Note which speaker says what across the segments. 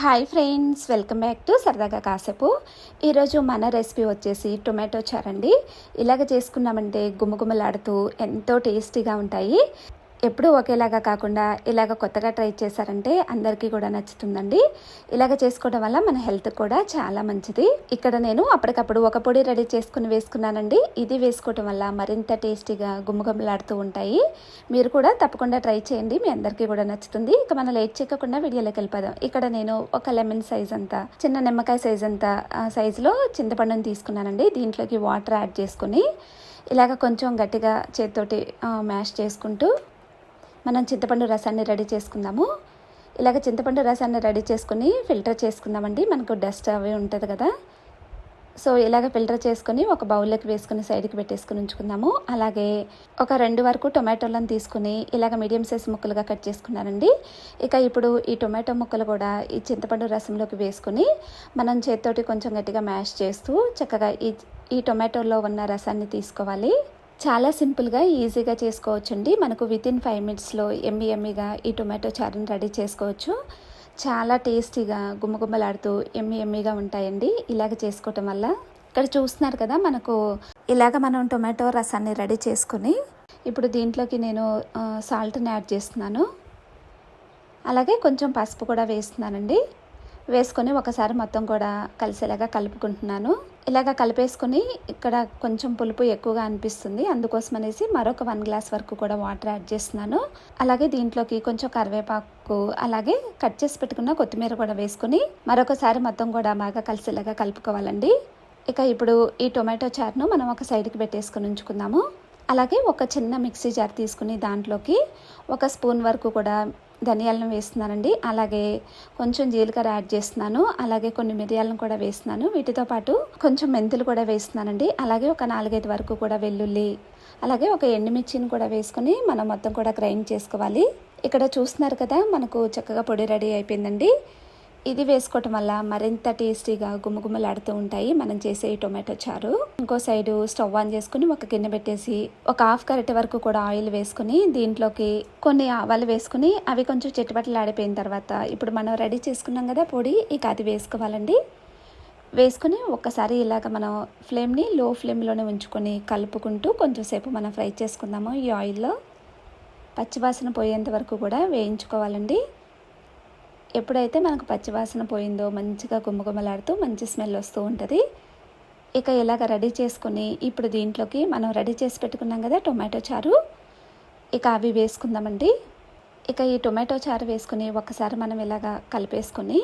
Speaker 1: Hi friends welcome back to సరదాగా కాసేపు ఈరోజు మన రెసిపీ వచ్చేసి టొమాటో చారండి ఇలాగ చేసుకున్నామంటే గుమగుమలాడుతూ ఎంతో టేస్టీగా ఉంటాయి. ఎప్పుడూ ఒకేలాగా కాకుండా ఇలాగ కొత్తగా ట్రై చేశారంటే అందరికీ కూడా నచ్చుతుందండి. ఇలాగ చేసుకోవడం వల్ల మన హెల్త్ కూడా చాలా మంచిది. ఇక్కడ నేను అప్పటికప్పుడు ఒక పొడి రెడీ చేసుకుని వేసుకున్నానండి. ఇది వేసుకోవడం వల్ల మరింత టేస్టీగా గుమ్మగుమ్మలాడుతూ ఉంటాయి. మీరు కూడా తప్పకుండా ట్రై చేయండి. మీ అందరికీ కూడా నచ్చుతుంది. ఇక మనం లేట్ చేయకుండా వీడియోలోకి వెళ్ళిపోదాం. ఇక్కడ నేను ఒక లెమన్ సైజ్ అంతా చిన్న నిమ్మకాయ సైజ్ అంతా సైజులో చింతపండుని తీసుకున్నానండి. దీంట్లోకి వాటర్ యాడ్ చేసుకుని ఇలాగ కొంచెం గట్టిగా చేతితోటి మ్యాష్ చేసుకుంటూ మనం చింతపండు రసాన్ని రెడీ చేసుకుందాము. ఇలాగ చింతపండు రసాన్ని రెడీ చేసుకుని ఫిల్టర్ చేసుకుందామండి. మనకు డస్ట్ అవి ఉంటుంది కదా. సో ఇలాగ ఫిల్టర్ చేసుకొని ఒక బౌల్లోకి వేసుకుని సైడ్కి పెట్టేసుకుని ఉంచుకుందాము. అలాగే ఒక రెండు వరకు టొమాటోలను తీసుకుని ఇలాగ మీడియం సైజ్ ముక్కలుగా కట్ చేసుకున్నానండి. ఇక ఇప్పుడు ఈ టొమాటో ముక్కలు కూడా ఈ చింతపండు రసంలోకి వేసుకుని మనం చేతితోటి కొంచెం గట్టిగా మ్యాష్ చేస్తూ చక్కగా ఈ ఈ టొమాటోలో ఉన్న రసాన్ని తీసుకోవాలి. చాలా సింపుల్గా ఈజీగా చేసుకోవచ్చండి. మనకు విత్ ఇన్ ఫైవ్ మినిట్స్లో ఎమ్మి ఎమ్మిగా ఈ టొమాటో చారుని రెడీ చేసుకోవచ్చు. చాలా టేస్టీగా గుమ్మగుమ్మలాడుతూ ఎమ్మి ఎమ్మిగా ఉంటాయండి. ఇలాగ చేసుకోవటం వల్ల ఇక్కడ చూస్తున్నారు కదా మనకు ఇలాగ మనం టొమాటో రసాన్ని రెడీ చేసుకుని ఇప్పుడు దీంట్లోకి నేను సాల్ట్ని యాడ్ చేస్తున్నాను. అలాగే కొంచెం పసుపు కూడా వేస్తున్నానండి. వేసుకొని ఒకసారి మొత్తం కూడా కలిసేలాగా కలుపుకుంటున్నాను. ఇలాగ కలిపేసుకొని ఇక్కడ కొంచెం పులుపు ఎక్కువగా అనిపిస్తుంది. అందుకోసం అనేసి మరొక వన్ గ్లాస్ వరకు కూడా వాటర్ యాడ్ చేస్తున్నాను. అలాగే దీంట్లోకి కొంచెం కరివేపాకు అలాగే కట్ చేసి పెట్టుకున్న కొత్తిమీర కూడా వేసుకుని మరొకసారి మొత్తం కూడా బాగా కలిసేలాగా కలుపుకోవాలండి. ఇక ఇప్పుడు ఈ టొమాటో చార్ను మనం ఒక సైడ్కి పెట్టేసుకొని ఉంచుకుందాము. అలాగే ఒక చిన్న మిక్సీ జార్ తీసుకుని దాంట్లోకి ఒక స్పూన్ వరకు కూడా ధనియాలను వేస్తున్నానండి. అలాగే కొంచెం జీలకర్ర యాడ్ చేస్తున్నాను. అలాగే కొన్ని మిరియాలను కూడా వేస్తున్నాను. వీటితో పాటు కొంచెం మెంతులు కూడా వేస్తున్నానండి. అలాగే ఒక నాలుగైదు వరకు కూడా వెల్లుల్లి అలాగే ఒక ఎండుమిర్చిని కూడా వేసుకొని మనం మొత్తం కూడా గ్రైండ్ చేసుకోవాలి. ఇక్కడ చూస్తున్నారు కదా మనకు చక్కగా పొడి రెడీ అయిపోయిందండి. ఇది వేసుకోవటం వల్ల మరింత టేస్టీగా గుమ్మగుమ్మలాడుతూ ఉంటాయి. మనం చేసే ఈ టొమాటో చారు. ఇంకో సైడు స్టవ్ ఆన్ చేసుకుని ఒక గిన్నె పెట్టేసి ఒక హాఫ్ కరెట్ వరకు కూడా ఆయిల్ వేసుకుని దీంట్లోకి కొన్ని ఆవాలు వేసుకుని అవి కొంచెం చెట్టుబట్టలు ఆడిపోయిన తర్వాత ఇప్పుడు మనం రెడీ చేసుకున్నాం కదా పొడి ఇక అది వేసుకోవాలండి. వేసుకుని ఒక్కసారి ఇలాగ మనం ఫ్లేమ్ని లో ఫ్లేమ్లోనే ఉంచుకొని కలుపుకుంటూ కొంచెంసేపు మనం ఫ్రై చేసుకుందాము ఈ ఆయిల్లో. పచ్చివాసన పోయేంత వరకు కూడా వేయించుకోవాలండి. ఎప్పుడైతే మనకు పచ్చివాసన పోయిందో మంచిగా గుమ్మగుమ్మలాడుతూ మంచి స్మెల్ వస్తూ ఉంటుంది ఇక ఇలాగ రెడీ చేసుకుని ఇప్పుడు దీంట్లోకి మనం రెడీ చేసి పెట్టుకున్నాం కదా టొమాటో చారు. ఇక అవి వేసుకుందామండి. ఇక ఈ టొమాటో చారు వేసుకుని ఒకసారి మనం ఇలాగ కలిపేసుకొని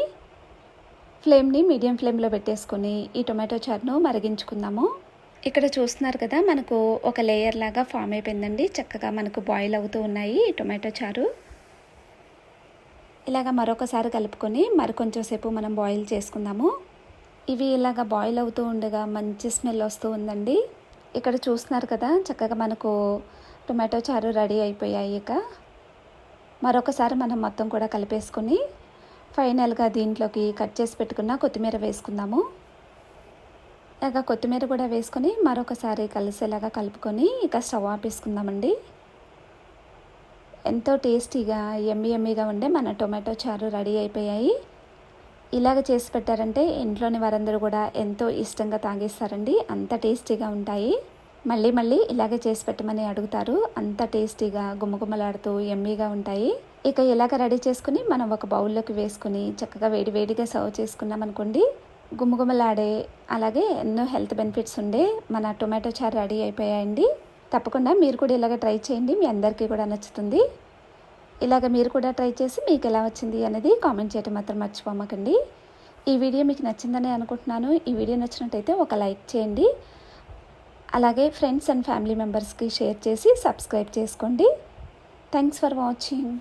Speaker 1: ఫ్లేమ్ని మీడియం ఫ్లేమ్లో పెట్టేసుకొని ఈ టొమాటో చారును మరిగించుకుందాము. ఇక్కడ చూస్తున్నారు కదా మనకు ఒక లేయర్ లాగా ఫామ్ అయిపోయిందండి. చక్కగా మనకు బాయిల్ అవుతూ ఉన్నాయి ఈ టొమాటో చారు. ఇలాగ మరొకసారి కలుపుకొని మరి సేపు మనం బాయిల్ చేసుకుందాము. ఇవి ఇలాగ బాయిల్ అవుతూ ఉండగా మంచి స్మెల్ వస్తూ ఉందండి. ఇక్కడ చూస్తున్నారు కదా చక్కగా మనకు టొమాటో చారు రెడీ అయిపోయాయి ఇక. మరొకసారి మనం మొత్తం కూడా కలిపేసుకొని ఫైనల్గా దీంట్లోకి కట్ చేసి పెట్టుకున్న కొత్తిమీర వేసుకుందాము. ఇక కొత్తిమీర కూడా వేసుకొని మరొకసారి కలిసేలాగా కలుపుకొని ఇక స్టవ్ ఆపేసుకుందామండి. ఎంతో టేస్టీగా ఎమ్మి ఎమ్మిగా ఉండే మన టొమాటో చారు రెడీ అయిపోయాయి. ఇలాగ చేసి పెట్టారంటే ఇంట్లోని వారందరూ కూడా ఎంతో ఇష్టంగా తాగేస్తారండి. అంత టేస్టీగా ఉంటాయి. మళ్ళీ మళ్ళీ ఇలాగే చేసి పెట్టమని అడుగుతారు. అంత టేస్టీగా గుమ్మగుమ్మలాడుతూ ఎమ్మీగా ఉంటాయి. ఇక ఇలాగ రెడీ చేసుకుని మనం ఒక బౌల్లోకి వేసుకుని చక్కగా వేడి వేడిగా సర్వ్ చేసుకున్నాం అనుకోండి గుమ్మగుమ్మలాడే అలాగే ఎన్నో హెల్త్ బెనిఫిట్స్ ఉండే మన టొమాటో చారు రెడీ అయిపోయాయండి. తప్పకుండా మీరు కూడా ఇలాగ ట్రై చేయండి. మీ అందరికీ కూడా నచ్చుతుంది. ఇలాగ మీరు కూడా ట్రై చేసి మీకు ఎలా వచ్చింది అనేది కామెంట్ చేయడం మాత్రం మర్చిపోమకండి. ఈ వీడియో మీకు నచ్చిందని అనుకుంటున్నాను. ఈ వీడియో నచ్చినట్టయితే ఒక లైక్ చేయండి. అలాగే ఫ్రెండ్స్ అండ్ ఫ్యామిలీ మెంబర్స్కి షేర్ చేసి సబ్స్క్రైబ్ చేసుకోండి. Thanks for watching.